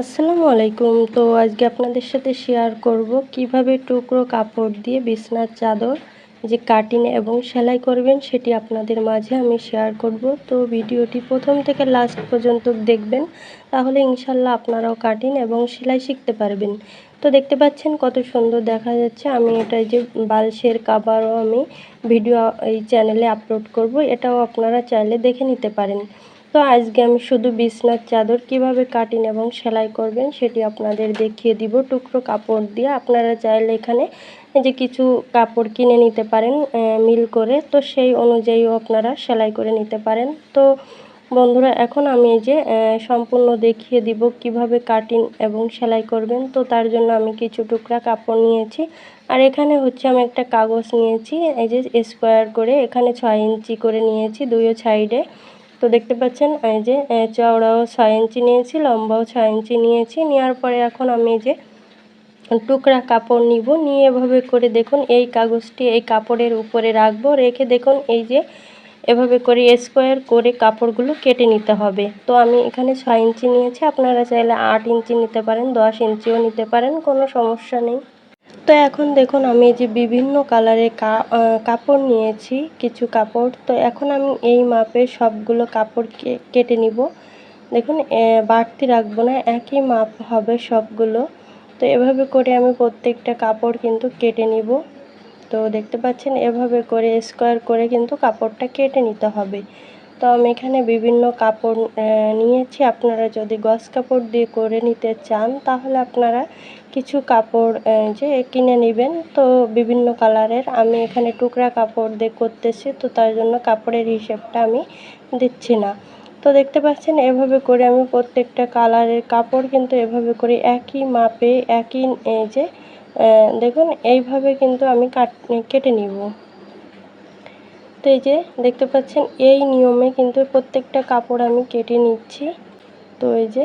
আসসালামু আলাইকুম। তো আজকে আপনাদের সাথে শেয়ার করব কীভাবে টুকরো কাপড় দিয়ে বিছনার চাদর, যে কাটিং এবং সেলাই করবেন সেটি আপনাদের মাঝে আমি শেয়ার করব। তো ভিডিওটি প্রথম থেকে লাস্ট পর্যন্ত দেখবেন, তাহলে ইনশাল্লাহ আপনারাও কাটিং এবং সেলাই শিখতে পারবেন। তো দেখতে পাচ্ছেন কত সুন্দর দেখা যাচ্ছে। আমি এটা যে বালসের কাবারও আমি ভিডিও এই চ্যানেলে আপলোড করব, এটাও আপনারা চাইলে দেখে নিতে পারেন। তো আজকে আমি শুধু বিছনার চাদর কীভাবে কাটিং এবং সেলাই করবেন সেটি আপনাদের দেখিয়ে দিব। টুকরো কাপড় দিয়ে আপনারা চাইলে এখানে যে কিছু কাপড় কিনে নিতে পারেন মিল করে। তো সেই অনুযায়ীও আপনারা সেলাই করে নিতে পারেন। তো বন্ধুরা, এখন আমি এই যে সম্পূর্ণ দেখিয়ে দিব কীভাবে কাটিং এবং সেলাই করবেন। তো তার জন্য আমি কিছু টুকরা কাপড় নিয়েছি। আর এখানে হচ্ছে আমি একটা কাগজ নিয়েছি, এই যে স্কোয়ার করে এখানে ছয় ইঞ্চি করে নিয়েছি দুইও সাইডে। তো দেখতে পাচ্ছেন, এই যে চওড়াও ছয় ইঞ্চি নিয়েছি, লম্বাও ছয় ইঞ্চি নিয়েছি। নেওয়ার পরে এখন আমি যে, টুকরা কাপড় নিব। নিয়ে এভাবে করে দেখুন, এই কাগজটি এই কাপড়ের উপরে রাখব। রেখে দেখুন, এই যে, এভাবে করে স্কোয়ার করে কাপড়গুলো কেটে নিতে হবে। তো আমি এখানে ছয় ইঞ্চি নিয়েছি। আপনারা চাইলে আট ইঞ্চি নিতে পারেন, দশ ইঞ্চিও নিতে পারেন, কোনো সমস্যা নেই। তো এখন দেখুন, আমি যে বিভিন্ন কালারের কাপড় নিয়েছি, কিছু কাপড়। তো এখন আমি এই মাপে সবগুলো কাপড় কেটে নিব। দেখুন বাড়তি রাখব না, একই মাপ হবে সবগুলো। তো এভাবে করে আমি প্রত্যেকটা কাপড় কিন্তু কেটে নিব। তো দেখতে পাচ্ছেন, এভাবে করে স্কোয়ার করে কিন্তু কাপড়টা কেটে নিতে হবে। তো আমি এখানে বিভিন্ন কাপড় নিয়েছি। আপনারা যদি গস কাপড় দিয়ে করে নিতে চান, তাহলে আপনারা কিছু কাপড় যে কিনে নেবেন। তো বিভিন্ন কালারের আমি এখানে টুকরা কাপড় দিয়ে করতেছি, তো তার জন্য কাপড়ের হিসেবটা আমি দিচ্ছি না। তো দেখতে পাচ্ছেন, এভাবে করে আমি প্রত্যেকটা কালারের কাপড় কিন্তু এভাবে করে একই মাপে, একই যে দেখুন, এইভাবে কিন্তু আমি কাট, কেটে নিব। তো এই যে দেখতে পাচ্ছেন, এই নিয়মে কিন্তু প্রত্যেকটা কাপড় আমি কেটে নিচ্ছি। তো এই যে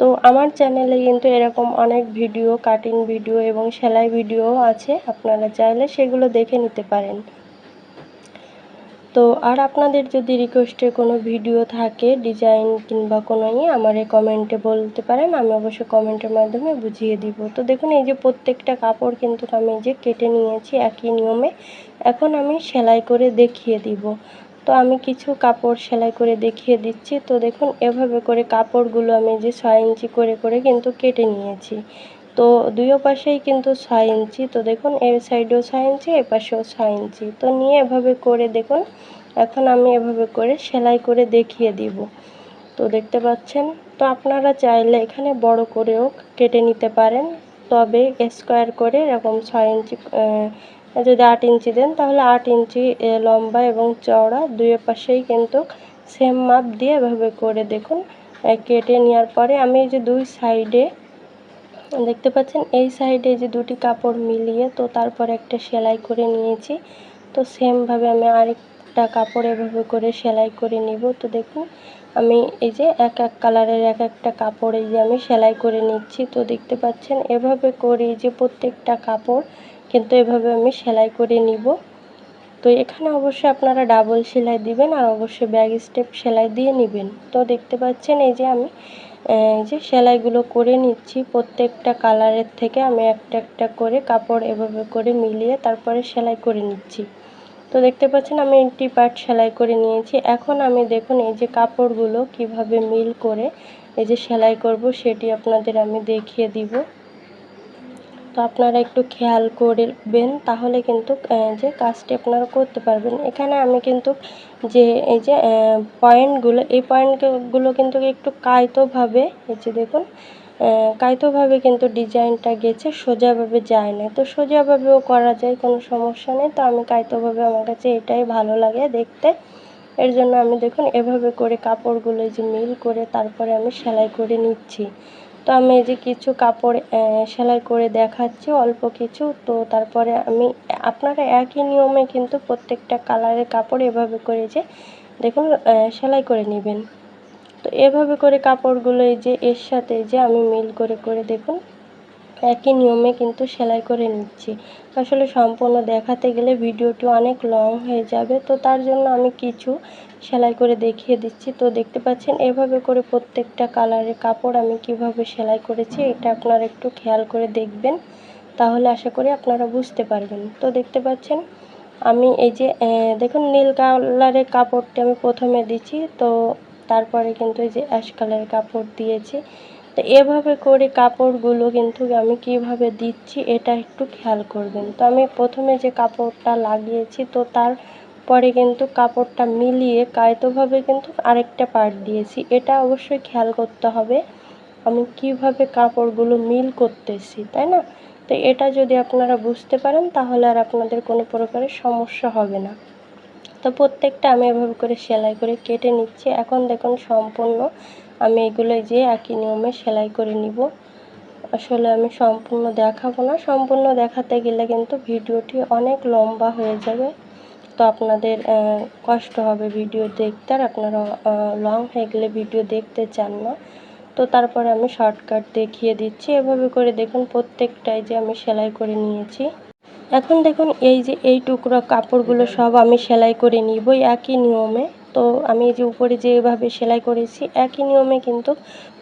তো আমার চ্যানেলে কিন্তু এরকম অনেক ভিডিও কাটিং ভিডিও এবং সেলাই ভিডিও আছে। আপনারা চাইলে সেগুলো দেখে নিতে পারেন। তো আর আপনাদের যদি রিকোয়েস্টের কোনো ভিডিও থাকে ডিজাইন কিংবা কোনো নিয়ে আমার এই কমেন্টে বলতে পারেন, আমি অবশ্যই কমেন্টের মাধ্যমে বুঝিয়ে দিব। তো দেখুন, এই যে প্রত্যেকটা কাপড় কিন্তু আমি যে কেটে নিয়েছি একই নিয়মে। এখন আমি সেলাই করে দেখিয়ে দিব। তো আমি কিছু কাপড় সেলাই করে দেখিয়ে দিচ্ছি। তো দেখুন, এভাবে করে কাপড়গুলো আমি যে ছয় ইঞ্চি করে করে কিন্তু কেটে নিয়েছি। তো দুইও পাশেই কিন্তু ছয় ইঞ্চি। তো দেখুন এ সাইডেও ছয় ইঞ্চি, এ পাশেও ছয় ইঞ্চি। তো নিয়ে এভাবে করে দেখুন, এখন আমি এভাবে করে সেলাই করে দেখিয়ে দিব। তো দেখতে পাচ্ছেন, তো আপনারা চাইলে এখানে বড় করেও কেটে নিতে পারেন। তবে স্কোয়ার করে এরকম ছয় ইঞ্চি যদি আট ইঞ্চি দেন, তাহলে আট ইঞ্চি লম্বা এবং চওড়া দুই পাশেই কিন্তু সেম মাপ দিয়ে এভাবে করে দেখুন। কেটে নেওয়ার পরে আমি এই যে দুই সাইডে, দেখতে পাচ্ছেন, এই সাইডে যে দুটি কাপড় মিলিয়ে তো তারপর একটা সেলাই করে নিয়েছি। তো সেমভাবে আমি আরেকটা কাপড় এভাবে করে সেলাই করে নিব। তো দেখুন, আমি এই যে এক এক কালারের এক একটা কাপড় এই যে আমি সেলাই করে নিচ্ছি। তো দেখতে পাচ্ছেন, এভাবে করে যে প্রত্যেকটা কাপড় কিন্তু এভাবে আমি সেলাই করে নিব। তো এখানে অবশ্যই আপনারা ডাবল সেলাই দিবেন আর অবশ্যই ব্যাগ স্টেপ সেলাই দিয়ে নেবেন। তো দেখতে পাচ্ছেন এই যে আমি যে সেলাইগুলো করে নিচ্ছি, প্রত্যেকটা কালারের থেকে আমি একটা একটা করে কাপড় এভাবে করে মিলিয়ে তারপরে সেলাই করে নিচ্ছি। তো দেখতে পাচ্ছেন আমি একটি পার্ট সেলাই করে নিয়েছি। এখন আমি দেখুন এই যে কাপড়গুলো কীভাবে মিল করে এই যে সেলাই করব, সেটি আপনাদের আমি দেখিয়ে দিব। তো আপনারা একটু খেয়াল করবেন তাহলে কিন্তু যে কাজটি আপনারা করতে পারবেন। এখানে আমি কিন্তু যে, এই যে পয়েন্টগুলো, এই পয়েন্টগুলো কিন্তু একটু কায়তোভাবে, এই যে দেখুন কায়তোভাবে কিন্তু ডিজাইনটা গেছে, সোজাভাবে যায় না তো সোজাভাবেও করা যায়, কোনো সমস্যা নেই। তো আমি কায়তোভাবে আমার কাছে এটাই ভালো লাগে দেখতে। এর জন্য আমি দেখুন, এভাবে করে কাপড়গুলো যে মিল করে তারপরে আমি সেলাই করে নিচ্ছি। তো আমি এই যে কিছু কাপড় সেলাই করে দেখাচ্ছি, অল্প কিছু। তো তারপরে আমি, আপনারা একই নিয়মে কিন্তু প্রত্যেকটা কালারের কাপড় এভাবে করে যে, দেখুন সেলাই করে নেবেন। তো এভাবে করে কাপড়গুলো এই যে এর সাথে যে আমি মিল করে করে দেখুন। একই নিয়মে কিন্তু সেলাই করে নিচ্ছি। আসলে সম্পূর্ণ দেখাতে গেলে ভিডিওটি অনেক লং হয়ে যাবে, তো তার জন্য আমি কিছু সেলাই করে দেখিয়ে দিচ্ছি। তো দেখতে পাচ্ছেন, এভাবে করে প্রত্যেকটা কালারের কাপড় আমি কীভাবে সেলাই করেছি, এটা আপনারা একটু খেয়াল করে দেখবেন। তাহলে আশা করি আপনারা বুঝতে পারবেন। তো দেখতে পাচ্ছেন, আমি এই যে দেখুন, নীল কালারের কাপড়টি আমি প্রথমে দিচ্ছি। তো তারপরে কিন্তু এই যে অ্যাশ কালারের কাপড় দিয়েছি। তো এভাবে করে কাপড়গুলো কিন্তু আমি কীভাবে দিচ্ছি এটা একটু খেয়াল করবেন। তো আমি প্রথমে যে কাপড়টা লাগিয়েছি, তো তার পরে কিন্তু কাপড়টা মিলিয়ে কায়তোভাবে কিন্তু আরেকটা পার্ট দিয়েছি। এটা অবশ্যই খেয়াল করতে হবে, আমি কীভাবে কাপড়গুলো মিল করতেছি, তাই না? তো এটা যদি আপনারা বুঝতে পারেন, তাহলে আর আপনাদের কোনো প্রকারের সমস্যা হবে না। তো প্রত্যেকটা আমি এভাবে করে সেলাই করে কেটে নিচ্ছি। এখন দেখুন সম্পূর্ণ আমি এগুলো যে একই নিয়মে সেলাই করে নিব। আসলে আমি সম্পূর্ণ দেখাবো না। সম্পূর্ণ দেখাতে গেলে কিন্তু ভিডিওটি অনেক লম্বা হয়ে যাবে। তো আপনাদের কষ্ট হবে ভিডিও দেখতে আর আপনারা লং হয়ে গেলে ভিডিও দেখতে চান না। তো তারপরে আমি শর্টকাট দেখিয়ে দিচ্ছি। এভাবে করে দেখুন প্রত্যেকটাই যে আমি সেলাই করে নিয়েছি। এখন দেখুন, এই যে এই টুকরো কাপড়গুলো সব আমি সেলাই করে নিব একই নিয়মে। তো আমি যে উপরে যেভাবে সেলাই করেছি, একই নিয়মে কিন্তু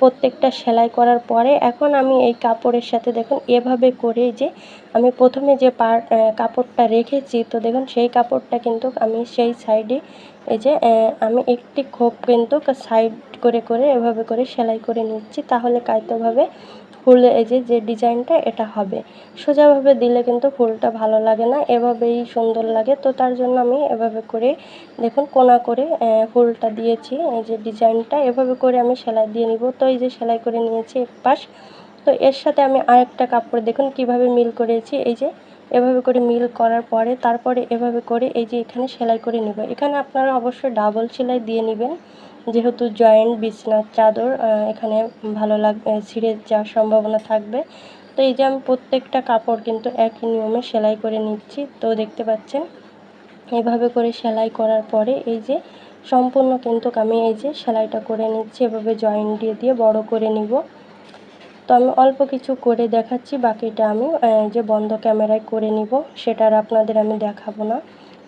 প্রত্যেকটা সেলাই করার পরে এখন আমি এই কাপড়ের সাথে দেখুন, এভাবে করে যে আমি প্রথমে যে পার কাপড়টা রেখেছি, তো দেখুন, সেই কাপড়টা কিন্তু আমি সেই সাইডে এই যে আমি একটি খোপ কিন্তু সাইড করে করে এভাবে করে সেলাই করে নিচ্ছি। তাহলে কায়িতভাবে ফুল, এই যে যে ডিজাইনটা এটা হবে। সোজাভাবে দিলে কিন্তু ফুলটা ভালো লাগে না, এভাবেই সুন্দর লাগে। তো তার জন্য আমি এভাবে করে, দেখুন, কোনা করে ফুলটা দিয়েছি, এই যে ডিজাইনটা। এভাবে করে আমি সেলাই দিয়ে নিব। তো এই যে সেলাই করে নিয়েছি এক পাশ। তো এর সাথে আমি আরেকটা কাপড়, দেখুন, কীভাবে মিল করেছি। এই যে, এভাবে করে মিল করার পরে, তারপরে এভাবে করে এই যে এখানে সেলাই করে নেব। এখানে আপনারা অবশ্যই ডাবল সেলাই দিয়ে নেবেন। যেহেতু জয়েন্ট বিছনার চাদর এখানে ভালো লাগবে ছিঁড়ে যাওয়ার সম্ভাবনা থাকবে। তো এই যে আমি প্রত্যেকটা কাপড় কিন্তু একই নিয়মে সেলাই করে নিচ্ছি। তো দেখতে পাচ্ছেন, এভাবে করে সেলাই করার পরে এই যে সম্পূর্ণ কিন্তু আমি এই যে সেলাইটা করে নিচ্ছি, এভাবে জয়েন্ট দিয়ে দিয়ে বড় করে নিব। তো আমি অল্প কিছু করে দেখাচ্ছি, বাকিটা আমি যে বন্ধ ক্যামেরায় করে নিব, সেটা আর আপনাদের আমি দেখাবো না।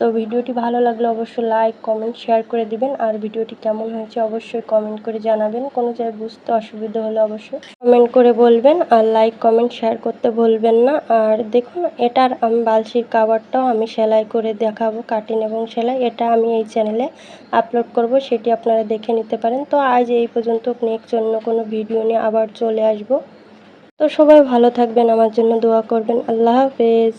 তো ভিডিওটি ভালো লাগলে অবশ্যই লাইক কমেন্ট শেয়ার করে দিবেন। আর ভিডিওটি কেমন হয়েছে অবশ্যই কমেন্ট করে জানাবেন। কোনো জায়গায় বুঝতে অসুবিধা হলে অবশ্যই কমেন্ট করে বলবেন। আর লাইক কমেন্ট শেয়ার করতে ভুলবেন না। আর দেখুন, এটার আমি বালশির কাভারটাও আমি সেলাই করে দেখাবো কাটিং এবং সেলাই। এটা আমি এই চ্যানেলে আপলোড করব, সেটি আপনারা দেখে নিতে পারেন। তো আজ এই পর্যন্ত নেক্সট অন্য কোনো ভিডিও নিয়ে আবার চলে আসব। তো সবাই ভালো থাকবেন, আমার জন্য দোয়া করবেন। আল্লাহ হাফেজ।